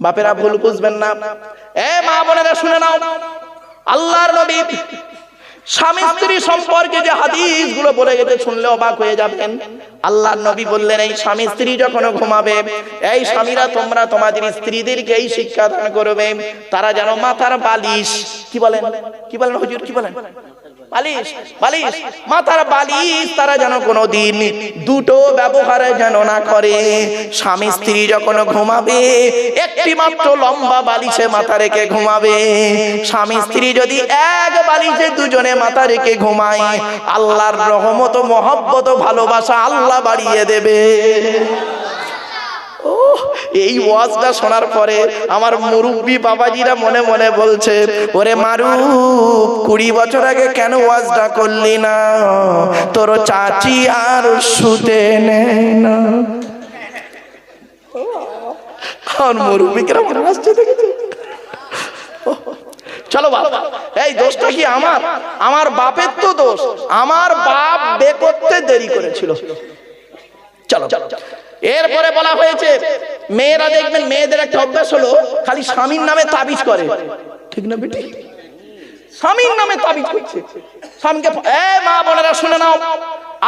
বাপেরা ভুল বুঝবেন না। এ মা বোনেরা শুনে নাও। আল্লাহর নবী স্বামী স্ত্রী সম্পর্কে যে হাদিসগুলো বলে গেছে শুনলে অবাক হয়ে যাবেন। আল্লাহর নবী বললেন, এই স্বামী স্ত্রী যখন ঘুমাবে, এই স্বামীরা তোমরা তোমাদের স্ত্রীদেরকে এই শিক্ষা দান করবে। তারা যেন মাথার বালিশ কি বলেন? কি বলেন হুজুর? কি বলেন? বালিশ বালিশ। মাথার বালিশ তারা যেন কোনো দিন দুটো ব্যবহার যেন না করে। স্বামী স্ত্রী যখন ঘুমাবে, একটি মাত্র লম্বা বালিশে মাথা রেখে ঘুমাবে। স্বামী স্ত্রী যদি এক বালিশে দুজনে মাথা রেখে ঘুমায়, আল্লাহর রহমত মহব্বত ভালোবাসা আল্লাহ বাড়িয়ে দেবে। এই ওয়াজটা শোনার পরে আমার মুরব্বী বাবাজিরা মনে মনে বলছে, ওরে মারু কুড়ি বছর আগে কেন ওয়াজটা করলি না? তোর চাচি আর শুতে নেয় না। আর মুরব্বীরা মনে আসছে দেখেছ? চলো বাবা, এই দোষটা কি আমার? আমার বাপের তো দোষ। আমার বাপ বে করতে দেরি করেছিল। চলো চলো। এরপরে বলা হয়েছে, মেয়েরা দেখবেন মেয়েদের একটা অভ্যাস হলো, খালি স্বামীর নামে তাবিজ করে। ঠিক না বেটি? স্বামীর নামে তাবিজ করছে। স্বামীকে এ মা বোনেরা শুনে নাও।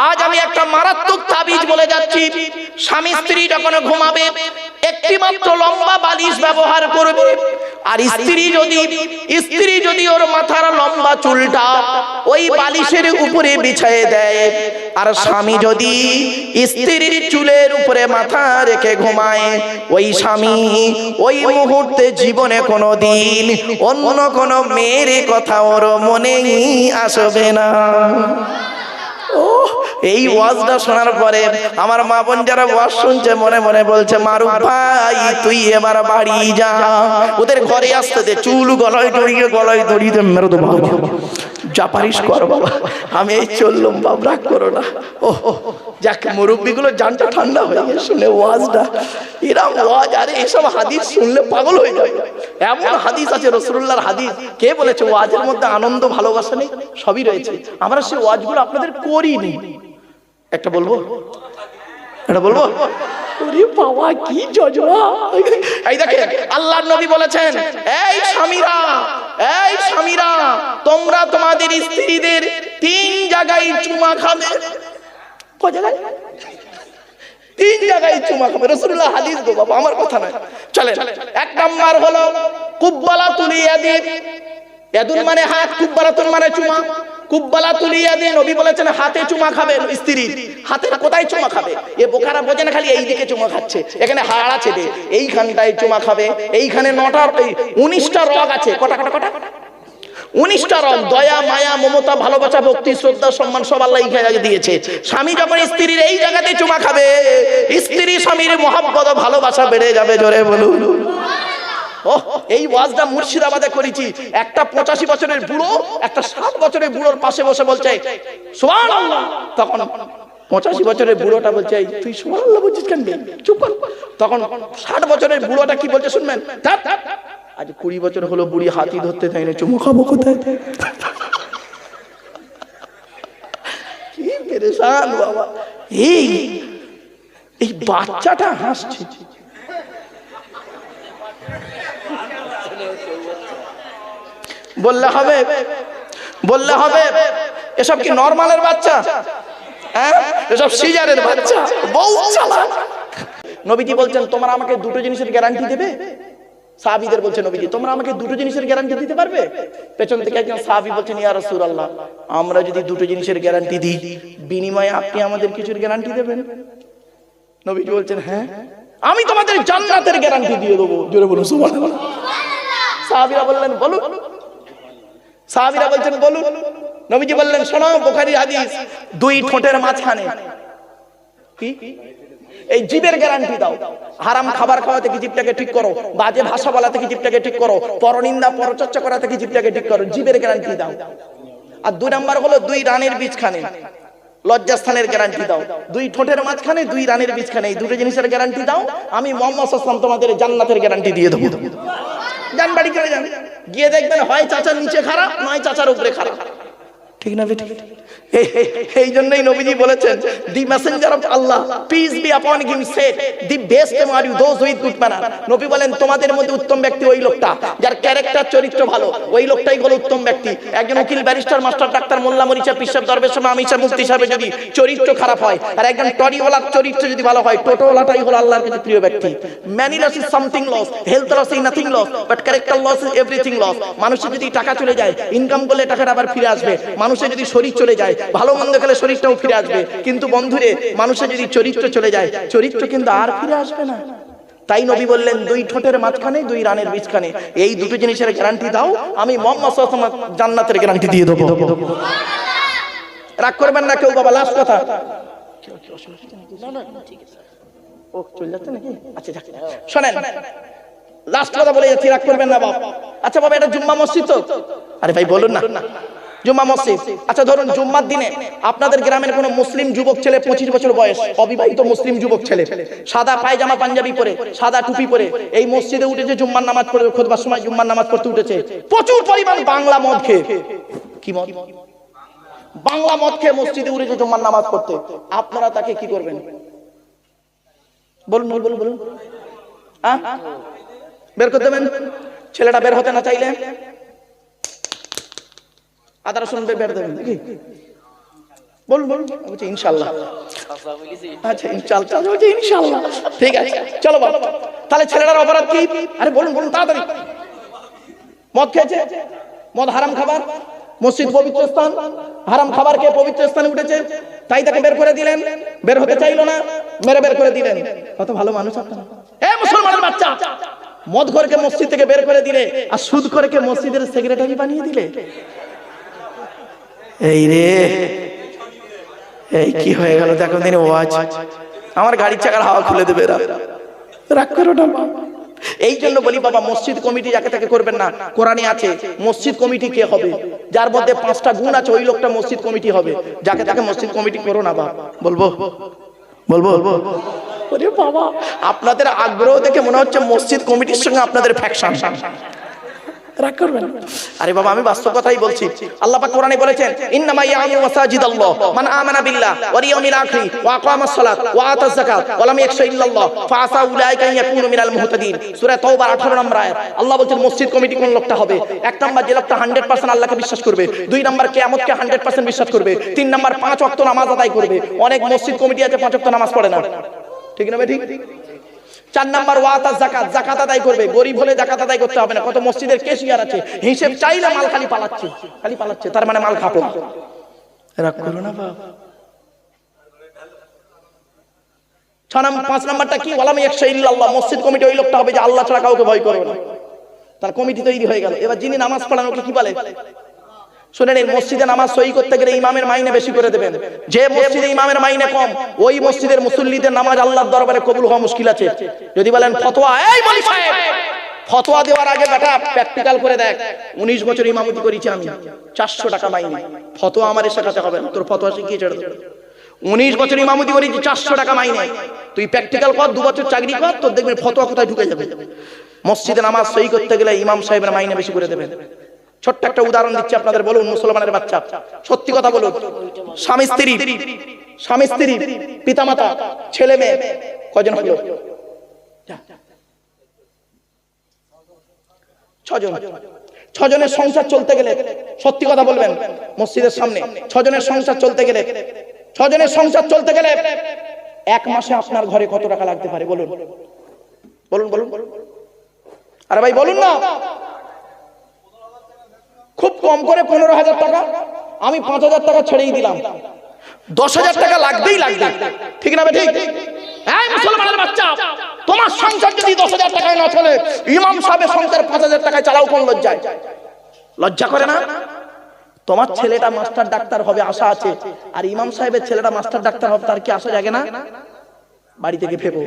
আজ আমি একটা মারাত্মক তাবিজ বলে যাচ্ছি। স্বামী স্ত্রী যখন ঘুমাবে, একটি মাত্র লম্বা বালিশ ব্যবহার করবে। আর স্ত্রী যদি স্ত্রী যদি ওর মাথার লম্বা চুলটা ওই বালিশের উপরে বিছায়ে দেয়, আর স্বামী যদি স্ত্রীর চুলের উপরে মাথা রেখে ঘুমায়, ওই স্বামী ওই মুহূর্তে জীবনে কোনো দিন অন্য কোনো মেয়ের কথা ওর মনেই আসবে না। ও এই ওয়াজটা শোনার পরে আমার মা বোন যারা ওয়াজ শুনছে মনে মনে বলছে মারু ভাই তুই এবার বাড়ি যা। ওদের ঘরে আসতে দে চুল গলায় জড়িয়ে গলায় জড়িয়ে মেরো তো বাবা যা পারিস কর বাবা। আমি এই চললাম বাপ রাগ করো না। ও যাক মুরব্বীগুলো জানটা ঠান্ডা হয়ে গেছে শুনে ওয়াজটা। এরা ওয়াজ আরে এসব হাদিস শুনলে পাগল হয়ে যাবে। এমন হাদিস আছে রসুল্লাহর হাদিস। কে বলেছে ওয়াজের মধ্যে আনন্দ ভালোবাসা নেই? সবই রয়েছে। আমরা সেই ওয়াজগুলো আপনাদের করিনি। একটা বলব? এটা বলব? ওরে বাবা কি জজবা এই দেখেন আল্লাহর নবী বলেছেন এই স্বামীরা এই স্বামীরা তোমরা তোমাদের স্ত্রীদের তিন জায়গায় চুমা খাবে। ক জায়গায়? তিন জায়গায় চুমা খাবে। রসুল্লাহ হাদিস গো বাবা আমার কথা নয়। চলে এক নাম্বার হলো কুব্বালা তুলিয়া এদুন মানে হাত কুব্বালাতুন মানে চুমা। কুব্বালা তুলিয়া দিয়ে নবী বলেছেন, হাতে চুমা খাবেন স্ত্রী। হাতে কোথায় চুমা খাবে? এ বোকারা বোঝে না, খালি এই দিকে চুমা খাচ্ছে। এখানে হাড় আছে দে এইখানটায় চুমা খাবে, এইখানে নটার উনিশটা রগ আছে। কটা কটা কটা? উনিশটা রং দয়া, মায়া, মমতা, ভালোবাসা, ভক্তি, শ্রদ্ধা, সম্মান, সব আল্লাহ দিয়েছে। স্বামী যখন স্ত্রীর এই জায়গাতে চুমা খাবে, স্ত্রী স্বামীর মহাব্বত, ভালোবাসা বেড়ে যাবে, জোরে বলুন। এই ওয়াজটা মুর্শিদাবাদে করেছি। একটা পঁচাশি বছরের বুড়ো একটা সাত বছরের বুড়োর পাশে বসে বলছে তখন পঁচাশি বছরের বুড়োটা বলছে "এই, তুই সুবহানাল্লাহ বলছিস কেন চুপ কর। তখন ষাট বছরের বুড়োটা কি বলছে শুনবেন। আজ কুড়ি বছর হলো বুড়ি হাতি ধরতে দেয় না চুমু খাব কোথায়? কি পেরেশান বাবা। এই এই বাচ্চাটা হাসছে। বললে হবে? বললে হবে? এসব কি নর্মালের বাচ্চা? হ্যাঁ? এসব সিজারের বাচ্চা। বউ নবীজি বলছেন আমাকে দুটো জিনিসের গ্যারান্টি দেবে? সাহাবিদের বলছে নবীজি, তোমরা আমাকে দুটো জিনিসের গ্যারান্টি দিতে পারবে? পেছন থেকে একজন সাহাবি বলছেন, ইয়া রাসূলুল্লাহ, আমরা যদি দুটো জিনিসের গ্যারান্টি দিই, বিনিময়ে আপনি আমাদের কিছুর গ্যারান্টি দেবেন? নবীজি বলছেন হ্যাঁ আমি তোমাদের জান্নাতের গ্যারান্টি দিয়ে দেবো। জোরে বলুন, সুবহানাল্লাহ। সাহাবীরা বললেন, বলুন। সাহাবীরা বলছেন, বলুন। নবীজি বললেন, শোনো বুখারী হাদিস, দুই ঠোঁটের মাঝখানে। কি? এই জীবের গ্যারান্টি দাও। হারাম খাবার খাওয়া থেকে জীবটাকে ঠিক করো? বাজে ভাষা বলা থেকে জীবটাকে ঠিক করো? পরনিন্দা, পরচর্চা করা থেকে জীবটাকে ঠিক করো? জীবের গ্যারান্টি দাও। আর দুই নাম্বার হলো দুই রানের বীজখানে। লজ্জাস্থানের গ্যারান্টি দাও। দুই ঠোঁটের মাঝখানে, দুই রানের বীজখানে। এই দুটো জিনিসের গ্যারান্টি দাও। আমি মোহাম্মদ তোমাদের জান্নাতের গ্যারান্টি দিয়ে দেবো। যান বাড়ি করে যান গিয়ে দেখবেন হয় চাচার নিচে খারাপ, নয় চাচার উপরে খারাপ। ঠিক না বেটি এই- জন্যই নবীজি বলেছেন the messenger of Allah peace be upon him said the best are you those with good manner নবী বলেন, তোমাদের মধ্যে উত্তম ব্যক্তি ওই লোকটা, যার ক্যারেক্টার চরিত্র ভালো, ওই লোকটাই হলো উত্তম ব্যক্তি। একজন উকিল ব্যারিস্টার মাস্টার ডাক্তার মোল্লা, মরিচা, পিসাব, দরবেশ সময় আমিষা মুক্তি সাহেব যদি চরিত্র খারাপ হয়, আর একজন টরিওয়ালার চরিত্র যদি ভালো হয়, টোটোওয়ালাটাই হলো আল্লাহর কাছে প্রিয় ব্যক্তি। Money loss is something loss health loss is nothing loss but character loss is everything loss মানুষের যদি টাকা চলে যায় ইনকাম করলে টাকাটা আবার ফিরে আসবে। মানুষের যদি শরীর চলে যায় ভালো মন্দ খেলে শরীরটাও ফিরে আসবে। কিন্তু বন্ধুরে মানুষের যদি চরিত্র চলে যায় চরিত্র কিন্তু আর ফিরে আসবে না। তাই নবী বললেন দুই ঠোঁটের মাঝখানে দুই রানের বীজখানে। এই দুটো জিনিসের গ্যারান্টি দাও আমি মোহাম্মদ জান্নাতের গ্যারান্টি দিয়ে দেবো। রাগ করবেন না কেউ বাবা লাস্ট কথা। ও চলে যাচ্ছে নাকি? আচ্ছা শোনেন লাস্ট কথা বলে যাচ্ছি রাগ করবেন না বাবা আচ্ছা বাবা এটা জুম্মা মসজিদ তো? আরে ভাই বলুন না। জুম্মা মসজিদ। আচ্ছা ধরুন জুম্মার দিনে আপনাদের গ্রামের কোনো মুসলিম যুবক ছেলে, পঁচিশ বছর বয়স, অবিবাহিত মুসলিম যুবক ছেলে, সাদা পায়জামা, পাঞ্জাবি পরে, সাদা টুপি পরে, এই মসজিদে উঠেছে জুম্মার নামাজ পড়ে খোদবার সময় জুম্মার নামাজ পড়তে উঠেছে, প্রচুর পরিমাণ বাংলা মদ খেয়ে। কি মদ? বাংলা মদ খেয়ে মসজিদে উঠেছে জুম্মার নামাজ পড়তে, আপনারা তাকে কি করবেন? বলুন বলুন বলুন বের করতে ছেলেটা বের হতে না চাইলে? আদা রসুন বের দেবেন নাকি? বলুন বলুন বলছি ইনশাল্লাহ। আচ্ছা ইনশাল্লাহ বলছি ইনশাল্লাহ। ঠিক আছে চলো বাবা। তাহলে ছেলেটার অপরাধ কি? আরে বলুন বলুন তাড়াতাড়ি। মদ খেয়েছে? মদ হারাম খাবার? মসজিদ পবিত্র স্থান? হারাম খাবার খেয়ে পবিত্র স্থানে উঠেছে? তাই তাকে বের করে দিলেন। বের হতে চাইলো না। মেরে বের করে দিলেন। কত ভালো মানুষ আপনারা। এ মুসলমানের বাচ্চা! মদ ঘরকে মসজিদ থেকে বের করে দিলে আর সুদ করে মসজিদের সেক্রেটারি বানিয়ে দিলে। এই রে। এই কি হয়ে গেল? দেখো দিন ওয়াজ। আমার গাড়ির চাকার হাওয়া খুলে দেবে এরা। রাগ করো না এই জন্য বলি, বাবা, মসজিদ কমিটি যাকে তাকে করবেন না। কোরআনে আছে, মসজিদ কমিটি কে হবে? যার মধ্যে পাঁচটা গুণ আছে, ওই লোকটা মসজিদ কমিটি হবে। যাকে তাকে মসজিদ কমিটি করো না বাবা বলব? বলব? ওরে বাবা, আপনাদের আগ্রহ দেখে মনে হচ্ছে মসজিদ কমিটির সঙ্গে আপনাদের ফ্যাকশন রাগ করবেন। আরে বাবা, আমি বাস্তব কথাই বলছি। আল্লাহ পাক কোরআনে বলেছেন, ইন্নামা ইয়ামু মান আমানা বিল্লাহ ইয়াউমিল আখির, ওয়া আকামাস সালাত ওয়া আতাজ যাকাত, ওয়া লাম ইয়াখশা ইল্লাল্লাহ ফাআসা উলাইকা ইয়াকুনু মিনাল মুহতাদিন। সূরা তাওবা 18 নম্বর আয়াত। আল্লাহ বলেন মসজিদ কমিটি কোন লোকটা হবে? এক নাম্বার যে লোকটা 100% আল্লাহকে বিশ্বাস করবে, দুই নাম্বার কিয়ামতকে 100% বিশ্বাস করবে, তিন নাম্বার পাঁচ ওয়াক্ত নামাজ আদায় করবে। অনেক মসজিদ কমিটি আছে, পাঁচ ওয়াক্ত নামাজ পড়ে না। ঠিক না ভাই, ঠিক? চার নাম্বার ওয়াতা জাকাত জাকাত আদায় করবে। গরিব হলে জাকাত আদায় করতে হবে না। কত মসজিদের কেশিয়ার আছে। হিসেব চাইলে মাল খালি পালাচ্ছে। খালি পালাচ্ছে। তার মানে মাল খাপো রাগ করো না বাবা পাঁচ নাম্বারটা কি? ওয়ালাম একশো ইল্লাল্লাহ। মসজিদ কমিটি ওই লোকটা হবে যে আল্লাহ ছাড়া কাউকে ভয় করবে না। তার কমিটি তৈরি হয়ে গেল। এবার যিনি নামাজ পড়ান ওকে কি বলে? শুনেন, এই মসজিদে নামাজ সই করতে গেলে ইমামের মাইনে বেশি করে দেবেন। যে মসজিদে ইমামের মাইনে কম, ওই মসজিদের মুসল্লিদের নামাজ আল্লাহর দরবারে কবুল হওয়া মুশকিল আছে। যদি বলেন, ফতোয়া, এই বলি সাহেব, ফতোয়া দেওয়ার আগে বেটা প্র্যাকটিক্যাল করে দেখ। উনিশ বছর ইমামতি করেছি আমি, চারশো টাকা মাইনে। ফতোয়া আমার শেখাতে হবে না, তোর ফতোয়া শিখিয়ে ছেড়ে দেবে। উনিশ বছর ইমামতি করেছি, চারশো টাকা মাইনে। তুই প্র্যাকটিক্যাল কর, দু বছর চাকরি কর, তোর দেখবি ফতোয়া কোথায় ঢুকে যাবে। মসজিদে নামাজ সই করতে গেলে ইমাম সাহেবের মাইনে বেশি করে দেবেন ছোট্ট একটা উদাহরণ দিচ্ছি আপনাদের বলুন, মুসলমানের বাচ্চা। সত্যি কথা বলুন। স্বামী, স্ত্রী। স্বামী, স্ত্রী। পিতামাতা, ছেলে মেয়ে। কজন হলো? ছজন। ছজনের সংসার চলতে গেলে, সত্যি কথা বলবেন, মসজিদের সামনে, ছজনের সংসার চলতে গেলে, ছজনের সংসার চলতে গেলে এক মাসে আপনার ঘরে কত টাকা লাগতে পারে বলুন? বলুন বলুন। আরে ভাই, বলুন না। কম করে পনেরো হাজার টাকা আমি পাঁচ হাজার টাকা ছেড়েই দিলাম। দশ হাজার টাকা লাগবেই লাগবে। ঠিক না ঠিক? এই মুসলমানের বাচ্চা তোমার সংসার যদি দশ হাজার টাকায় না চলে ইমাম সাহেবের সংসার পাঁচ হাজার টাকায় চালাও কোন লজ্জায়? লজ্জা করে না? তোমার ছেলেটা মাস্টার ডাক্তার হবে আশা আছে। আর ইমাম সাহেবের ছেলেটা মাস্টার ডাক্তার হবে তার কি আশা জাগে না? বাড়ি থেকে ভেবো।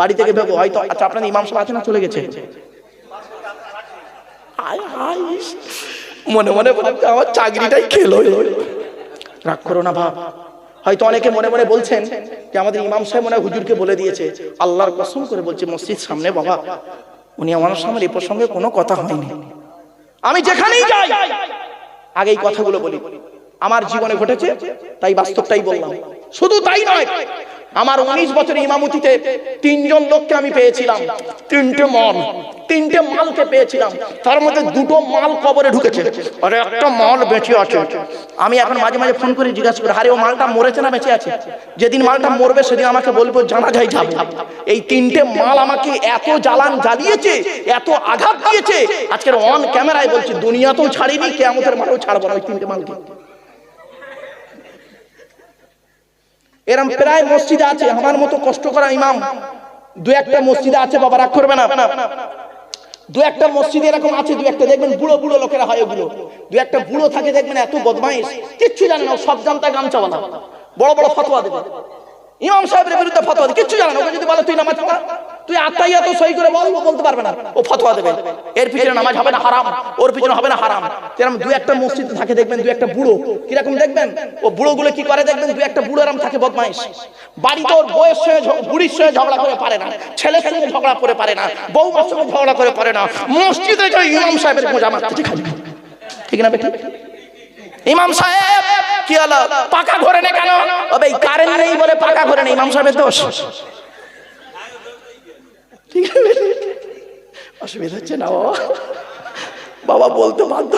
বাড়ি থেকে ভেবো। হয়তো আচ্ছা আপনার ইমাম সাহেব আছে না? চলে গেছে। আয় আয় মনে মনে ভাবছে আমার চাকরিটাই খেলো। রাগ করো না ভাব হয়তো অনেকে মনে মনে বলছেন যে আমাদের ইমাম সাহেব মনে হুজুরকে বলে দিয়েছে। আল্লাহর কসম করে বলছে, মসজিদ সামনে বাবা, উনি আমার সামনে এ প্রসঙ্গে কোনো কথা হয়নি। আমি যেখানেই যাই, আগে এই কথাগুলো বলি। আমার জীবনে ঘটেছে, তাই বাস্তবটাই বললাম। শুধু তাই নয় আমার উনিশ বছর ইমামতিতে তিনজন লোককে আমি পেয়েছিলাম। তিনটে মাল, তিনটে মালকে পেয়েছিলাম। তার মধ্যে দুটো মাল কবরে ঢুকেছে। আর একটা মাল বেঁচে আছে। আমি এখন মাঝে মাঝে ফোন করে জিজ্ঞাসা করি, আরে, ও মালটা মরেছে না বেঁচে আছে? যেদিন মালটা মরবে, সেদিন আমাকে বলব, জানা যায় যাবে। এই তিনটে মাল আমাকে এত জ্বালান জ্বালিয়েছে, এত আঘাত দিয়েছে। আজকের অন ক্যামেরায় বলছি, দুনিয়াতেও ছাড়িনি কেমতের মালও ছাড়বো না ওই তিনটে মালকে। এরম প্রায় মসজিদে আছে, আমার মতো কষ্ট করা ইমাম। দু একটা মসজিদে আছে, বাবা, রাগ করবে না। দু একটা মসজিদে এরকম আছে, দু একটা দেখবেন বুড়ো বুড়ো লোকেরা হয় ওগুলো দু একটা বুড়ো থাকে, দেখবেন এত বদমাইশ। কিচ্ছু জানে না সব জানতা গামছাওয়ালা। বড় বড় ফতোয়া দেবে। ইমাম সাহেবের বিরুদ্ধে ফতোয়া কিচ্ছু জানে না, ওকে যদি বলে তুই নামাজ পড়া, তুই আত্মাইয়া তো সই করে বল বলতে পারবে না। ও ফতোয়া দেবে। এর পিছনে নামাজ হবে না হারাম, ওর পিছনে হবে না হারাম। এরকম দু একটা মসজিদ থাকে, দেখবেন দু একটা বুড়ো। কীরকম দেখবেন? ও বুড়ো গুলো কি করে দেখবেন? দু একটা বুড়ো এরম থাকে বদমাইশ। বাড়িতে ওর বউয়ের সঙ্গে বুড়ির সঙ্গে ঝগড়া করে পারে না, ছেলের সঙ্গে ঝগড়া করে পারে না, বউমার সঙ্গে ঝগড়া করে পারে না। মসজিদে যে ইমাম সাহেবের মোজা খালি ঠিক না বেটা? ইমাম সাহেব! কি হলো? পাকা ঘরে নেই কেন? তবে কারেন্ট নেই বলে পাকা ঘরে নেই ইমাম সাহেবের দোষ। ঠিক আছে অসুবিধা হচ্ছে না বাবা বাবা বলতে বাধ্য।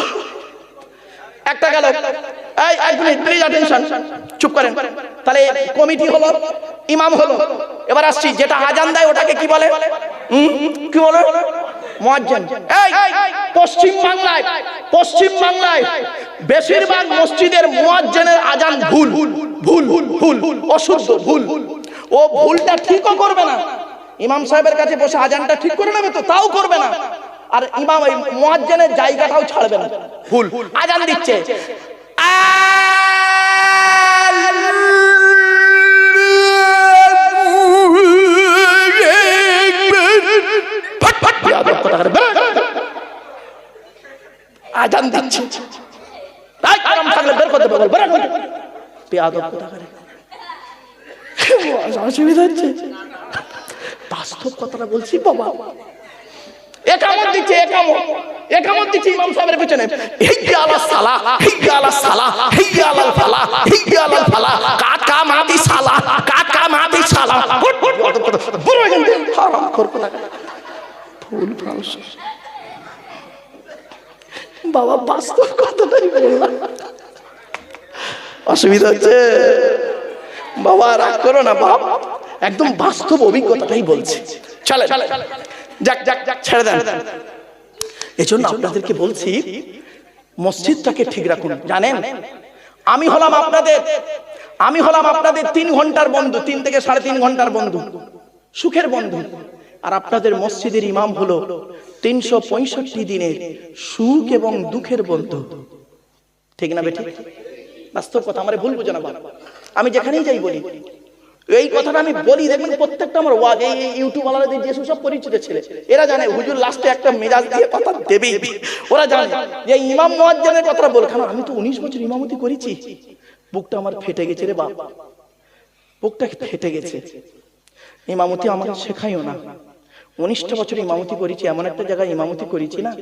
একটা গেল। এই এক মিনিট প্লিজ অ্যাটেনশন চুপ করেন। তাহলে কমিটি হলো ইমাম হলো। এবার আসছি যেটা আজান দেয় ওটাকে কি বলে? কি বলে? মুয়াজ্জিন। এই পশ্চিম বাংলায় পশ্চিম বাংলায় বেশিরভাগ মসজিদের মুয়াজ্জিনের আজান ভুল। ভুল ভুল ভুল অশুদ্ধ ভুল। ও ভুলটা ঠিকও করবে না। ইমাম সাহেবের কাছে বসে আজানটা ঠিক করে নেবে তো তাও করবে না। আর ইমাম এই মুয়াজ্জিনের জায়গাটাও ছাড়বে না। ভুল আজান দিচ্ছে। আজান দিচ্ছে। তাই আরাম থাকলে বের করতে বল বের অসুবিধা হচ্ছে। বাস্তব কথাটা বলছি, বাবা। একামত দিচ্ছে একামত একামত দিচ্ছে আলা সালা হিজ্জা আলা সালা হিজ্জা আলা ফালা হিজ্জা আলা ফালা। কাকা সালা, কাকা মাদি সালা। বুড়ো হারাম। ভুল মানুষ বাবা বাস্তব কথাটাই বললাম অসুবিধা হচ্ছে বাবা রাগ করো না বাপ। একদম বাস্তব অভিজ্ঞতাটাই বলছে। চলে যাক যাক যাক ছেড়ে দেন। এজন্য আপনাদেরকে বলছি মসজিদটাকে ঠিক রাখুন। জানেন আমি হলাম আপনাদের আমি হলাম আপনাদের তিন ঘণ্টার বন্ধু তিন থেকে সাড়ে তিন ঘণ্টার বন্ধু সুখের বন্ধু। আর আপনাদের মসজিদের ইমাম হলো তিনশো পঁয়ষট্টি দিনের সুখ এবং দুঃখের বন্ধু। ঠিক না বেঠিক? বাস্তব কথা, আমার ভুল বুঝো না। আমি যেখানেই যাই বলি, এই কথাটা আমি বলি, দেখবেন প্রত্যেকটা আমার ওয়াজ, এই ইউটিউব ওয়ালাদের যে সব পরিচিত ছেলে, এরা জানে, হুজুর লাস্টে একটা মেজাজ দিয়ে কথা দেবেই ওরা জানে যে ইমাম মুয়াজ্জিনের কথাটা বল। কারণ আমি তো উনিশ বছর ইমামতি করেছি। বুকটা আমার ফেটে গেছে রে বাপ। বুকটা ফেটে গেছে। ইমামতি আমাকে শেখাইও না। উনিশটা বছর ইমামতি করেছি, এমন একটা জায়গায় ইমামতি করেছি না।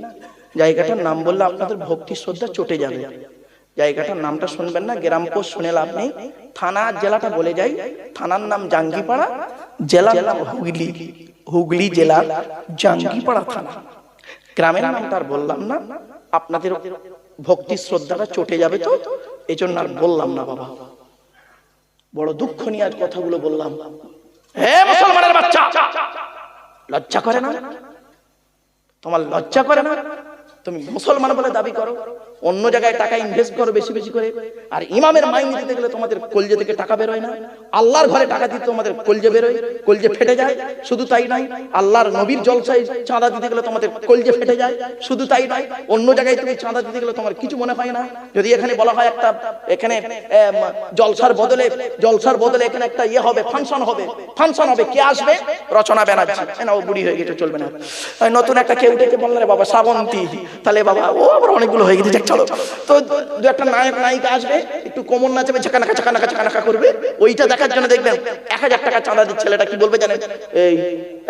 জায়গাটার নাম বললে আপনাদের ভক্তি শ্রদ্ধা চটে যাবে। জায়গাটার নামটা শুনবেন না, গ্রাম পোস্ট শুনে লাভ নেই। থানা জেলাটা বলে যাই, থানার নাম জাঙ্গিপাড়া জেলার নাম হুগলি। হুগলি জেলার জাঙ্গিপাড়া থানা। গ্রামের নামটা আর বললাম না, আপনাদের ভক্তি শ্রদ্ধাটা চটে যাবে তো এই জন্য আর বললাম না বাবা। বড় দুঃখ নিয়ে আজ কথাগুলো বললাম। হে মুসলমানের বাচ্চা! লজ্জা করে না? তোমার লজ্জা করে না? তুমি মুসলমান বলে দাবি করো। অন্য জায়গায় টাকা ইনভেস্ট করো বেশি বেশি করে। আর ইমামের মাইন দিতে গেলে তোমাদের কলজে থেকে টাকা বেরোয় না। আল্লাহর ঘরে টাকা দিতে তোমাদের কলজে বেরোয় কলজে ফেটে যায়, শুধু তাই নয়, আল্লাহর নবীর জলসায় চাঁদা দিতে গেলে তোমাদের কলজে ফেটে যায়, শুধু তাই নয়, অন্য জায়গায় তুমি চাঁদা দিতে গেলে তোমার কিছু মনে হয় না। যদি এখানে বলা হয় একটা, এখানে জলসার বদলে জলসার বদলে এখানে একটা ইয়ে হবে ফাংশন হবে। ফাংশন হবে, কে আসবে? রচনা এ না ও বুড়ি হয়ে গেছে, চলবে না। নতুন একটা কেউ বললেন রে বাবা, শ্রাবন্তী। তাহলে বাবা, ও আবার অনেকগুলো হয়ে গেছে চলো তো দু একটা নায়ক, নায়িকা আসবে, একটু কোমর নাচাবে ঝাঁকানাকা ঝাঁকানাকা ঝাঁকানাকা করবে। ওইটা দেখার জন্য দেখবেন, এক হাজার টাকা চাঁদা দিচ্ছে ছেলেটা, কি বলবে জানেন? এই,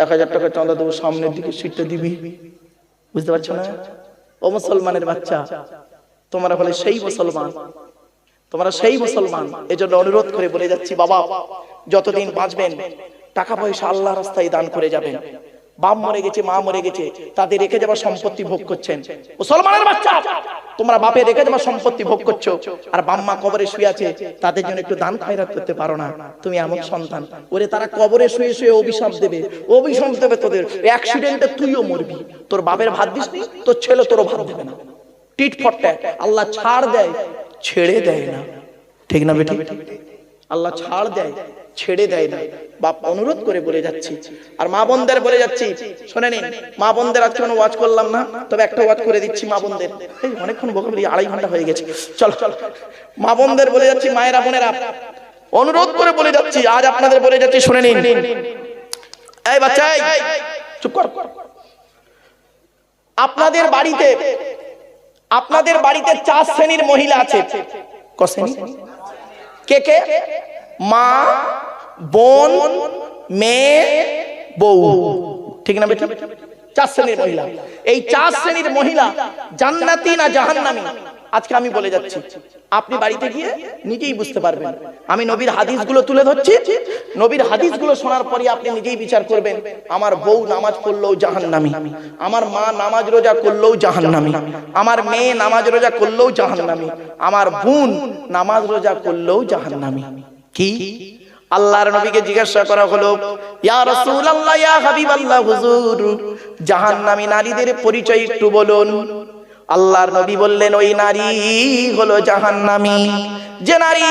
এক হাজার টাকা চাঁদা দেবো, সামনের দিকে সিটটা দিবি। বুঝতে পারছ না? ও মুসলমানের বাচ্চা। তোমরা বলে সেই মুসলমান। তোমরা সেই মুসলমান। এজন্য অনুরোধ করে বলে যাচ্ছি, বাবা, যতদিন বাঁচবেন, টাকা পয়সা আল্লাহ রাস্তায় দান করে যাবেন। বাপ মরে গেছে, মা মরে গেছে, তাদের রেখে যাওয়া সম্পত্তি ভোগ করছেন। মুসলমানের বাচ্চা, তোমরা বাপে রেখে যাওয়া সম্পত্তি ভোগ করছ, আর বাম্মা কবরে শুয়ে আছে, তাদের জন্য একটু দান খয়রাত করতে পারো না। তুমি এমন সন্তান, ওরে তারা কবরে শুয়ে শুয়ে অভিশাপ দেবে অভিশাপ দেবে তোদের অ্যাক্সিডেন্টে তুইও মরবি। তোর বাপের ভাত দিস তোর ছেলে তোরও ভাত দেবে না। টিট ফটটা আল্লাহ ছাড় দেয়, ছেড়ে দেয় না। ঠিক না বেটি? আল্লাহ ছাড় দেয় ছেড়ে দেয় না। বাপ অনুরোধ করে বলে যাচ্ছি। আর মা বোনদের বলে যাচ্ছি, শোনে নিন মা বোনদের আজকে কোনো ওয়াচ করলাম না। তবে একটা ওয়াচ করে দিচ্ছি মা বোনদের। অনেকক্ষণ বকে বলি আড়াই ঘণ্টা হয়ে গেছে। চলো চলো। মা বোনদের বলে যাচ্ছি, মায়েরা, বোনেরা, অনুরোধ করে বলে যাচ্ছি, আজ আপনাদের বলে যাচ্ছি, শুনে নিন। এই বাচ্চা চুপ কর। আপনাদের বাড়িতে আপনাদের বাড়িতে চার শ্রেণির মহিলা আছে। কে কে? মা, বোন, মেয়ে, বউ। ঠিক না বেটা চার শ্রেণির মহিলা। এই চার শ্রেণির মহিলা জান্নাতি না জাহান্নামি? আজকে আমি বলে যাচ্ছি। আপনি বাড়িতে গিয়ে নিজেই বুঝতে পারবেন। আমি নবীর হাদিসগুলো তুলে ধরছি। নবীর হাদিসগুলো শোনার পরে আপনি নিজেই বিচার করবেন, আমার বউ নামাজ পড়লেও জাহান্নামী, আমার মা নামাজ রোজা করলেও জাহান্নামী, আমার মেয়ে নামাজ রোজা করলেও জাহান্নামী, আমার বোন নামাজ রোজা করলেও জাহান্নামী। কি? আল্লাহর নবীকে জিজ্ঞাসা করা হলো, ইয়া রাসূলুল্লাহ, ইয়া হাবিবাল্লাহ, হুজুর। জাহান্নামী নারীদের পরিচয় একটু বলুন। আল্লাহর নবী বললেন, ওই নারী হলো জাহান্নামী। যে নারী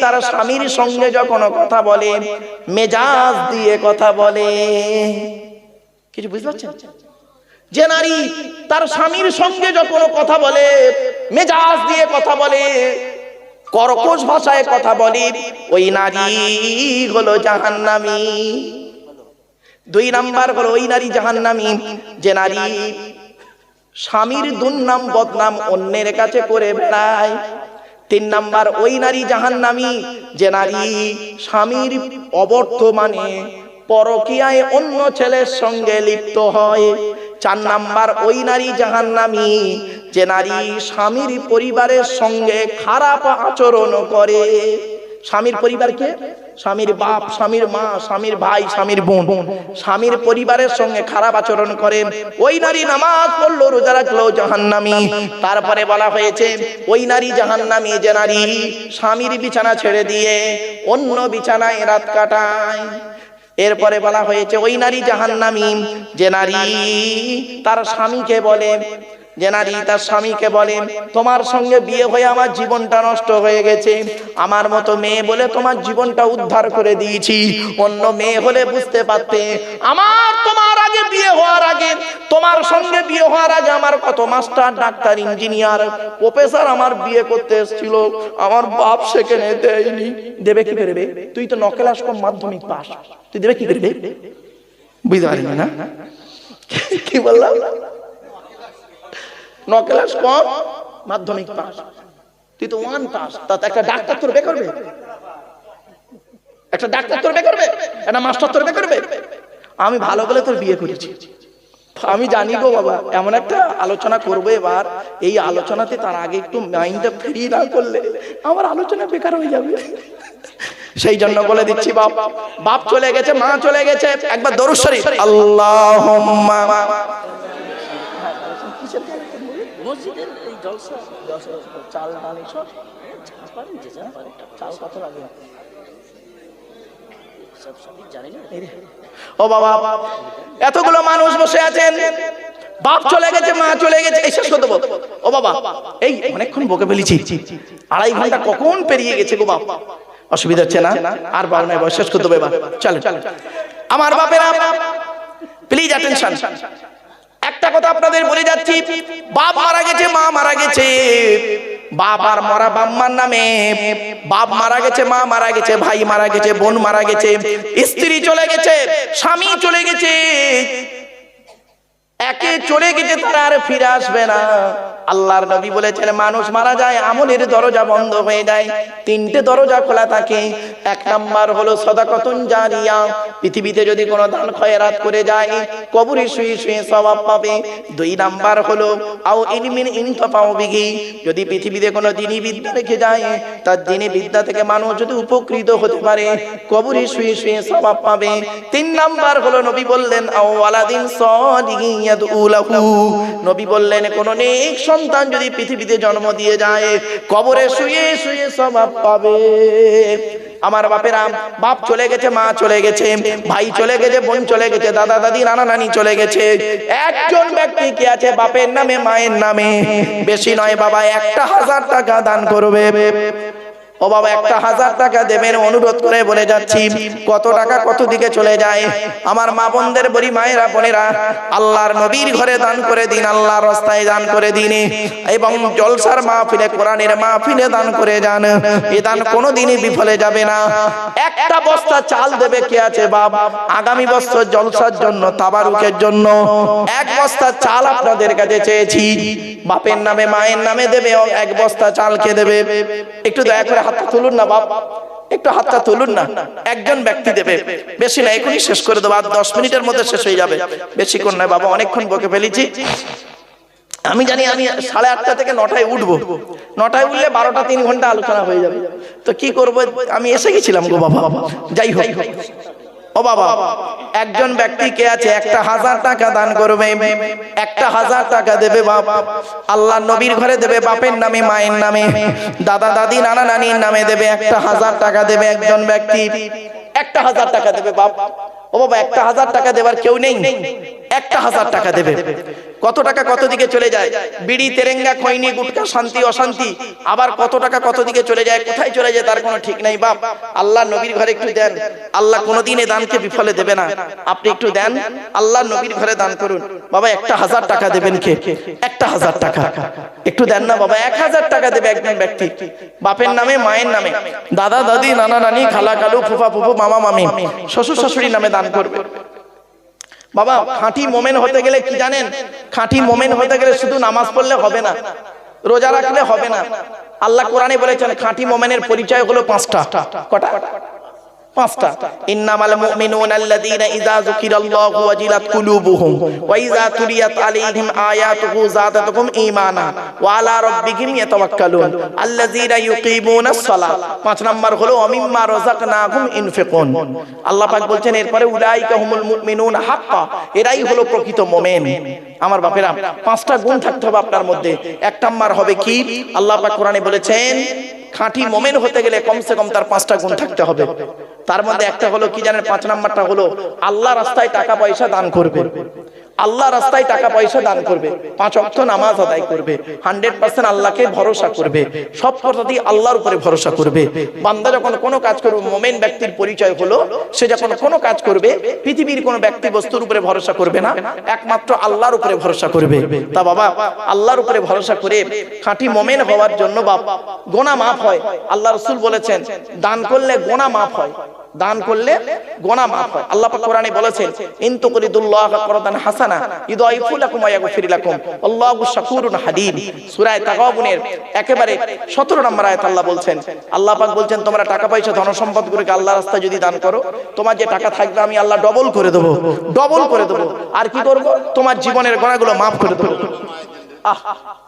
তার স্বামীর সঙ্গে যখন কথা বলে, মেজাজ দিয়ে কথা বলে। কিছু বুঝতে পারছেন? যে নারী তার স্বামীর সঙ্গে যখন কথা বলে, মেজাজ দিয়ে কথা বলে কর্কশ ভাষায় কথা বলে। ওই নারী হলো জাহান্নামী। দুই নাম্বার হলো ওই নারী জাহান্নামী। যে নারী স্বামীর দুর্নাম বদনাম অন্যের কাছে করে বেড়ায়। তিন নাম্বার ওই নারী জাহান্নামী। যে নারী স্বামীর অবর্তমানে পরকিয়ায় অন্য ছেলের সঙ্গে লিপ্ত হয়। চার নাম্বার ওই নারী জাহান্নামী। যে নারী স্বামীর পরিবারের সঙ্গে খারাপ আচরণ করে, স্বামীর পরিবারকে স্বামীর বাপ, স্বামীর মা, স্বামীর ভাই, স্বামীর বোন। স্বামীর পরিবারের সঙ্গে খারাপ আচরণ করে ওই নারী নামাজ পড়ল, রোজা রাখল জাহান্নামী। তারপরে বলা হয়েছে, ওই নারী জাহান্নামী যে নারী স্বামীর বিছানা ছেড়ে দিয়ে অন্য বিছানায় রাত কাটায়। এরপরে বলা হয়েছে, ওই নারী জাহান্নামী যে নারী তার স্বামীকে বলে যে নারী তার স্বামীকে বলেন, তোমার সঙ্গে বিয়ে হয়ে আমার জীবনটা নষ্ট হয়ে গেছে। আমার মতো মেয়ে বলে তোমার জীবনটা উদ্ধার করে দিয়েছি। অন্য মেয়ে হলে বুঝতে পারতে, আমার তোমার আগে বিয়ে হওয়ার আগে, তোমার সঙ্গে বিয়ে হওয়ার আগে আমার কত মাস্টার, ডাক্তার, ইঞ্জিনিয়ার, প্রফেসর আমার বিয়ে করতে এসেছিল। আমার বাপ সেখানে দেয়নি। দেবে কি করবে তুই তো নকেলাস মাধ্যমিক পাস। তুই দেবে কি করবে বুঝতে পারিনি না? কি বললাম? ন কম মাধ্যমিক পাস। তুই তো ওয়ান পাস তাতে একটা ডাক্তার তোর বে করবে। একটা ডাক্তার তোর বে করবে, একটা মাস্টার তোর বে করবে। আমি ভালো বলে তোর বিয়ে করেছি। আমি জানি গো বাবা, এমন একটা আলোচনা করব এবার। এই আলোচনাতে তার আগে একটু মাইন্ডটা ফ্রি না করলে আমার আলোচনা বেকার হয়ে যাবে। সেই জন্য বলে দিচ্ছি, বাপ। বাপ চলে গেছে, মা চলে গেছে। একবার দরুদ শরীফ। আল্লাহ মসজিদের এই জলসা চাল এইসব চাল কত লাগে? ও বাবা, এতগুলো মানুষ বসে আছেন। বাপ চলে গেছে, মা চলে গেছে, এই শেষ বল। ও বাবা, এই অনেকক্ষণ বকে ফেলেছি। আড়াই ঘণ্টা কখন পেরিয়ে গেছে গো বাপ? অসুবিধা হচ্ছে না? আর বাবা নাই, বয়স শেষ করতে হবে চলে আমার বাপেরা প্লিজ অ্যাটেনশন একটা কথা আপনাদের বলে যাচ্ছি, বাপ মারা গেছে, মা মারা গেছে। বাপ আর মরা বাম্মার নামে, বাপ মারা গেছে, মা মারা গেছে, ভাই মারা গেছে, বোন মারা গেছে, স্ত্রী চলে গেছে, স্বামী চলে গেছে। একে চলে গেছে, তারা আর ফিরে আসবে না। আল্লাহর নবী বলেছেন, মানুষ মারা যায়, আমলের দরজা বন্ধ হয়ে যায়। তিনটে দরজা খোলা থাকে। এক নাম্বার হলো সদাকতুন জারিয়া। পৃথিবীতে যদি কোনো দান খয়রাত করে যায়, কবরে শুয়ে শুয়ে সওয়াব পাবে। দুই নাম্বার হলো, আও ইলমিন ইনতাফাউ বিহি। যদি পৃথিবীতে কোনো দিনী বিদ্যা রেখে যায়, তার দিনী বিদ্যা থেকে মানুষ যদি উপকৃত হতে পারে, কবরে শুয়ে শুয়ে সওয়াব পাবে। তিন নাম্বার হলো, নবী বললেন, আও ওয়ালাদিন সলিহিন ইয়াদউলাহু নবী বললেন, কোন নেক সন্তান যদি পৃথিবীতে জন্ম দিয়ে যায়, কবরে শুয়ে শুয়ে স্বভাব পাবে। আমার বাপেরা, বাপ চলে গেছে, মা চলে গেছে, ভাই চলে গেছে, বোন চলে গেছে, দাদা, দাদি, নানা, নানি চলে গেছে। একজন ব্যক্তি কি আছে বাপের নামে, মায়ের নামে? বেশি নয় বাবা, একটা হাজার টাকা দান করবে। ও বাবা, একটা হাজার টাকা দেবেন অনুরোধ করে বলে যাচ্ছি। কত টাকা কত দিকে চলে যায়? আমার মা বোনদের বলি, মায়েরা, বোনেরা, আল্লাহর নবীর ঘরে দান করে দিন, আল্লাহর রাস্তায় দান করে দিন। এবং জলসার মাহফিলে, কোরআনের মাহফিলে দান করে যান। এ দান কোনোদিনই বিফলে যাবে না। একটা বস্তা চাল দেবে কে আছে, বাপ? আগামী বছর জলসার জন্য, তাবারুকের জন্য। এক বস্তা চাল আপনাদের কাছে চেয়েছি। বাপের নামে, মায়ের নামে দেবে, এক বস্তা চাল কে দেবে? একটু দয়া করে হাতটা তুলুন না বাপ। একটু হাতটা তুলুন না। একজন ব্যক্তি দেবে। বেশি না, এখনই শেষ করে দেবো। আর দশ মিনিটের মধ্যে শেষ হয়ে যাবে। বেশিক্ষণ নয় বাবা, অনেকক্ষণ বকে ফেলেছি। আমি জানি আমি সাড়ে আটটা থেকে নটায় উঠবো। নটায় উঠলে বারোটা তিন ঘণ্টা আলোচনা হয়ে যাবে। তো কি করব? আমি এসে গেছিলাম গো বাবা। যাই হোক। ও বাবা, একজন ব্যক্তি কে আছে? একটা হাজার টাকা দান করবে, একটা হাজার টাকা দেবে বাপ। আল্লাহ নবীর ঘরে দেবে, বাপের নামে, মায়ের নামে। দাদা, দাদি, নানা, নানির নামে দেবে, একটা হাজার টাকা দেবে একজন ব্যক্তি। একটা হাজার টাকা দেবে বাপ। ও বাবা, একটা হাজার টাকা দেবার কেউ নেই। একটা হাজার টাকা দেবে। কত টাকা কত দিকে চলে যায়? বিড়ি, তেরেঙ্গা, খৈনি, গুটকা, শান্তি, অশান্তি। আবার কত টাকা কত দিকে চলে যায়? কোথায় চলে যায় তার কোনো ঠিক নাই, বাপ। আল্লাহ নবীর ঘরে একটু দেন। আল্লাহ কোনোদিন এ দানকে বিফলে দেবে না। আপনি একটু দেন। আল্লাহ নবীর ঘরে দান করুন। বাবা, একটা হাজার টাকা দেবেন কে? একটা হাজার টাকা। একটু দেন না, বাবা। এক হাজার টাকা দেবে একজন ব্যক্তি। বাপের নামে, মায়ের নামে। দাদা, দাদি, নানা, নানি, খালা, কালু, ফুফা, ফুফু, মামা, মামি। শ্বশুর, শাশুড়ির নামে দান করবে। বাবা, খাঁটি মোমেন হতে গেলে কি জানেন? খাঁটি মোমেন হতে গেলে শুধু নামাজ পড়লে হবে না, রোজা রাখলে হবে না। আল্লাহ কোরআনে বলেছেন, খাঁটি মোমেনের পরিচয় হলো পাঁচটা। কটা? পাঁচটা। ইন্নামাল মুমিনুনা আল্লাযীনা ইযা যুকিরাল্লাহু ওয়াজিলাত কুলুবুহুম ওয়া ইযা তুলিয়াত আলাইহিম আয়াতুহু যাদাতুহুম ঈমানা ওয়া আলা রাব্বিহিম ইয়াতাওয়াক্কালুন। আল্লাযীনা পাঁচ নাম্বার হলো অমিম্মা রাযাকনাহুম ইনফিকুন। আল্লাহ পাক বলছেন, এরপরে উলাইকা হুমুল মুমিনুনা হাক্কা। এরাই হলো প্রকৃত মুমিন। আমার বাপেরা, পাঁচটা গুণ থাকতে হবে আপনার মধ্যে। এক নাম্বার হবে কি? আল্লাহ পাক কোরআনে বলেছেন খাঁটি মোমেন হতে গেলে কমসে কম তার পাঁচটা গুণ থাকতে হবে। তার মধ্যে একটা হলো কি জানেন? পাঁচ নাম্বারটা হলো, আল্লাহ রাস্তায় টাকা পয়সা দান করবে। আল্লাহ রাস্তায় টাকা পয়সা দান করবে, পাঁচ অক্ট নামাজ আদায় করবে হান্ড্রেড পার্সেন্ট আল্লাহকে ভরসা করবে, সব কথাতেই আল্লাহর উপরে ভরসা করবে। বান্দা যখন কোনো কাজ করবে, মোমেন ব্যক্তির পরিচয় হলো, সে যখন কোনো কাজ করবে, পৃথিবীর কোনো ব্যক্তি বস্তুর উপরে ভরসা করবে না, একমাত্র আল্লাহর উপরে ভরসা করবে। তা বাবা, আল্লাহর উপরে ভরসা করে খাঁটি মোমেন হওয়ার জন্য বাপ, গোনা মাফ হয়। আল্লাহ রসুল বলেছেন, দান করলে গোনা মাফ হয়। দান করলে গোনা মাফ হয়। আল্লাহ পাক কোরআনে বলেছেন ইনতু করিদুল্লাহ করদান হাসানা ইদাইফু লাকুম ওয়া ইয়াগফির লাকুম। আল্লাহু শাকুরুন হালিম সূরা তাগাবুনের একেবারে 17 নম্বর আয়াত আল্লাহ বলছেন, আল্লাহ পাক বলছেন, তোমরা টাকা পয়সা ধন সম্পদ করে আল্লাহর রাস্তায় যদি দান করো, তোমার যে টাকা থাকবে, আমি আল্লাহ ডবল করে দেবো, ডবল করে দেবো। আর কি করব? তোমার জীবনের গোনাগুলো মাফ করে দেবো। আহ,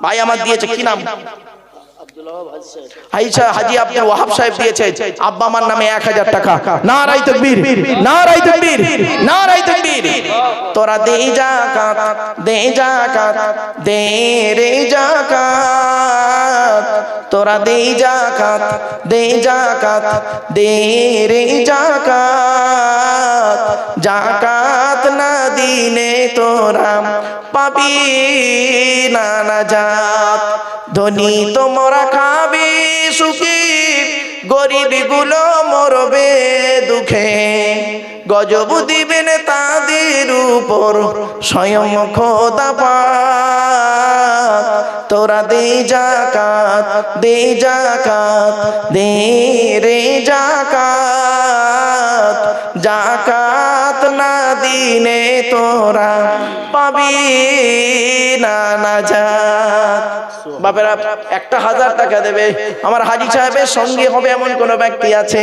ভাই আমার দিয়েছে কি নাম? আইসা হাজি আব্দুল ওয়াহাব সাহেব দিয়েছে আব্বা আমার নামে এক হাজার টাকা। না রাই তকবীর। না রাই তকবীর। না রাই তকবীর। তোরা দে জাকাত দে জাকাত, দে রে জাকাত। তোরা দে জাকাত দে জাকাত, দে রে জাকাত। জাকাত না দিলে তোরা পাবি না না জাত ধনী তোমরা খাবে সুখী, গরিবগুলো মরবে দুঃখে। গজব দিবেন তাদের উপর, স্বয়ং খোদা পাক। তোরা দে জাকাত দে জাকাত দে রে জাকাত জাকাত না দিনে তোরা পাবি না নাজাত। বাপেরা, একটা হাজার টাকা দেবে। আমার হাজি সাহেবের সঙ্গে হবে এমন কোন ব্যক্তি আছে?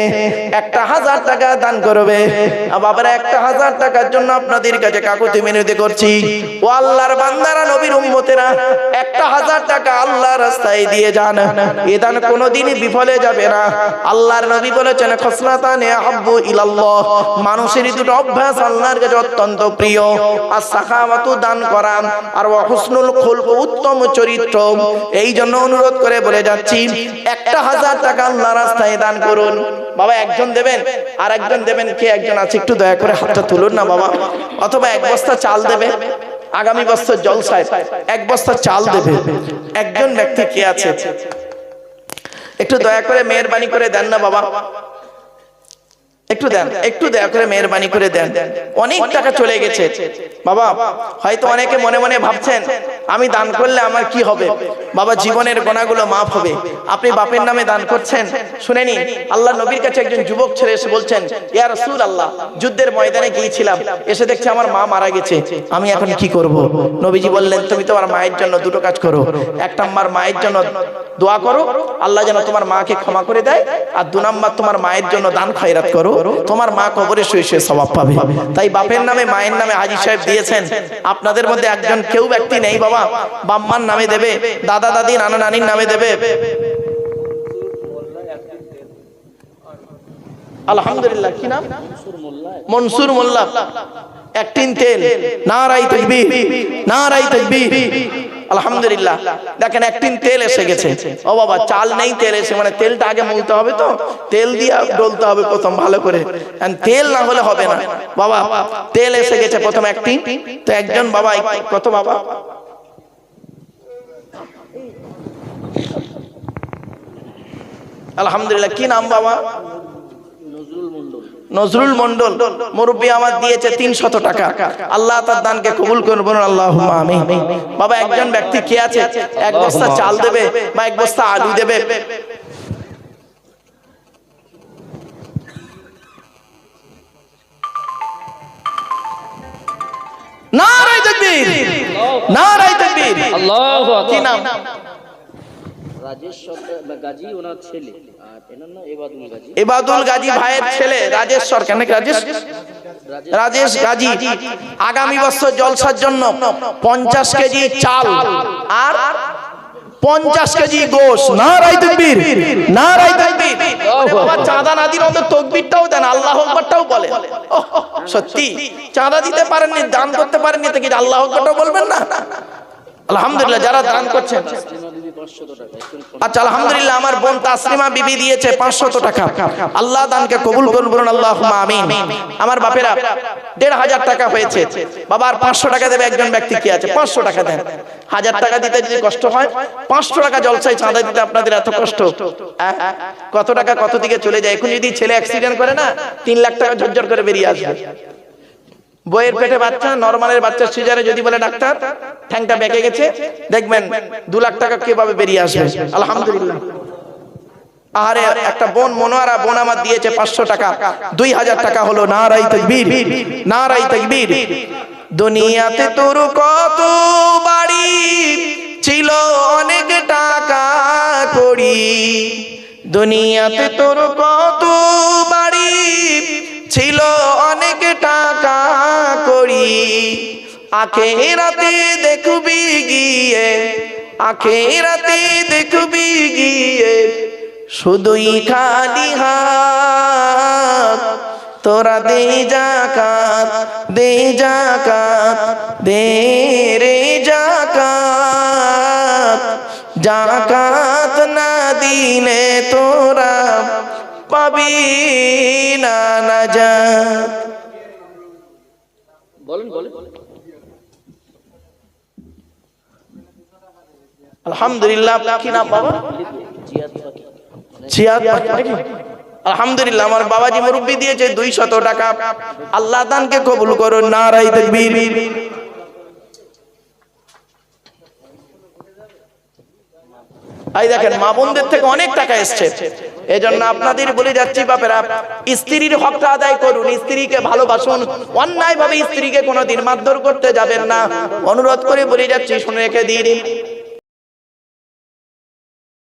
একটা হাজার টাকা দান করবে। বাপেরা, একটা হাজার টাকার জন্য আপনাদের কাছে কাকুতি মিনতি করছি। ও আল্লাহর বান্দারা, নবীর উম্মতেরা, একটা হাজার টাকা আল্লাহর রাস্তায় দিয়ে যান। এ দান কোনোদিনই বিফলে যাবে না। আল্লাহর নবী বলেছেন, খসলাতানে আব্বু ইলাল্লাহ। মানুষের দুটো অভ্যাস আল্লাহর কাছে অত্যন্ত প্রিয়। আর সাখাওয়াতু দান করা আর হুসনুল খুলক, উত্তম চরিত্র। এই জন্য অনুরোধ করে বলে যাচ্ছি, একটা হাজার টাকা আল্লাহ রাস্তায় দান করুন। বাবা, একজন দেবেন আর একজন দেবেন, কে একজন আছে একটু দয়া করে হাতটা তুলুন না বাবা। অথবা এক বস্তা চাল দেবে, আগামী বছর জলসায় এক বস্তা চাল দেবে। একজন ব্যক্তি কে আছে? একটু দয়া করে মেহরবানি করে দেন না বাবা। একটু দেন একটু দয়া করে মেহরবানি করে দেন। অনেক টাকা চলে গেছে। বাবা হয়তো অনেকে মনে মনে ভাবছেন আমি দান করলে আমার কি হবে? বাবা জীবনের গোনাগুলো মাফ হবে। আপনি বাপের নামে দান করছেন শুনেনি আল্লাহ নবীর কাছে একজন যুবক ছেলে এসে বলছেন ইয়া রাসূল আল্লাহ যুদ্ধের ময়দানে গিয়েছিলাম। এসে দেখছি আমার মা মারা গেছে। আমি এখন কি করব? নবীজি বললেন তুমি তোমার মায়ের জন্য দুটো কাজ করো। এক নাম্বার মায়ের জন্য দোয়া করো। আল্লাহ যেন তোমার মাকে ক্ষমা করে দেয় আর দু নাম্বার তোমার মায়ের জন্য দান খয়রাত করো তোমার মা কবরে শুয়ে শুয়ে স্বভাব পাবে। তাই বাপের নামে, মায়ের নামে হাজি সাহেব দিয়েছেন, আপনাদের মধ্যে একজন কেউ ব্যক্তি নেই বাবা, বাম্মার নামে দেবে, দাদা দাদি, নানা নানির নামে দেবে। আলহামদুলিল্লাহ, কি নাম? মনসুর মোল্লা। একটিন তেল নারাই তকবীর নারাই তকবীর। আলহামদুলিল্লাহ। দেখেন একটিন তেল এসে গেছে। ও বাবা, চাল নেই তেল এসে মানে তেলটা আগে মুলতে হবে তো? তেল দিয়ে ডলতে হবে প্রথম ভালো করে। তেল না হলে হবে না। বাবা, তেল এসে গেছে প্রথম একটি তো একজন বাবা, কত বাবা? আলহামদুলিল্লাহ, কি নাম বাবা? নজরুল মন্ডল মুরব্বী আমার দিয়েছে তিনশত টাকা। আল্লাহ তার দানকে কবুল করবেন আল্লাহ আমি বাবা একজন ব্যক্তি কে আছে? এক বস্তা চাল দেবে বা এক বস্তা আলু দেবে? নারাই তাকবীর নারাই তাকবীর। আল্লাহু কি নাম? রাজেশ সরকার গাজী ওনার ছেলে। এবাদুল গাজী ভাইয়ের ছেলে রাজেশ সরকার নাকি রাজেশ? রাজেশ গাজী আগামী বছর জলসার জন্য পঞ্চাশ কেজি চাল আর পঞ্চাশ কেজি গোশ। না রাই তকবীর। না রাই তকবীর চাঁদা না দিন অন্তত তকবীরটাও দেন আল্লাহ আকবারটাও বলে সত্যি। চাঁদা দিতে পারেননি দান করতে পারেননি তো কি আল্লাহ আকবারটাও বলবেন না? আলহামদুলিল্লাহ যারা দান করছেন। টাকা একজন আচ্ছা আলহামদুলিল্লাহ আমার বোন তাসলিমা বিবি দিয়েছে পাঁচশত টাকা। আল্লাহ দানকে কবুল করুন বলুন আল্লাহ আমিন। আমার বাপেরা দেড় হাজার টাকা হয়েছে। বাবা পাঁচশো টাকা দেবে একজন ব্যক্তি কি আছে? পাঁচশো টাকা দেন। হাজার টাকা দিতে যদি কষ্ট হয় পাঁচশো টাকা জলসাই চাঁদা দিতে আপনাদের এত কষ্ট। কত টাকা কত দিকে চলে যায়? এখন যদি ছেলে অ্যাক্সিডেন্ট করে না তিন লাখ টাকা ঝরঝর করে বেরিয়ে আসবে। বইয়ের পেটে বাচ্চা নরমালের বাচ্চা সিজারে যদি বলে ডাক্তার ঠ্যাংটা বেঁকে গেছে দেখবেন দু লাখ টাকা কীভাবে বেরিয়ে আসবে? আলহামদুলিল্লাহ। আহারে একটা বোন মনোয়ারা বোন আমার দিয়েছে পাঁচশো টাকা। দুই হাজার টাকা হলো না নারাই তকবীর। নারাই তকবীর। দুনিয়াতে তোর কত বাড়ি ছিল অনেক টাকা করি দুনিয়াতে তোর কত বাড়ি ছিল অনেক টাকা করি। আখেরাতে দেখবি গিয়ে, আখেরাতে দেখবি গিয়ে, শুধুই খালি হাত। তোরা দে জাকাত দে জাকাত, দে রে জাকাত। জাকাত না দিলে তোরা পাবি না নাজাত। বলেন বলেন। আলহামদুলিল্লাহ কি নাম বাবা? জিয়াদ পাখি জিয়াদ বাকি নাকি? আলহামদুলিল্লাহ আমার বাবাজি মুরব্বি দিয়েছে দুই শত টাকা। আল্লাহ দানকে কবুল করো নারাই তকবীর। এই দেখেন মা বোনদের থেকে অনেক টাকা এসছে। এজন্য আপনাদের বলে যাচ্ছি, বাপেরা, স্ত্রীর হকটা আদায় করুন, স্ত্রীকে ভালোবাসুন অন্যায় ভাবে স্ত্রীকে কোনোদিন মারধর করতে যাবেন না। অনুরোধ করে বলে যাচ্ছি, শুনে রেখে দিন।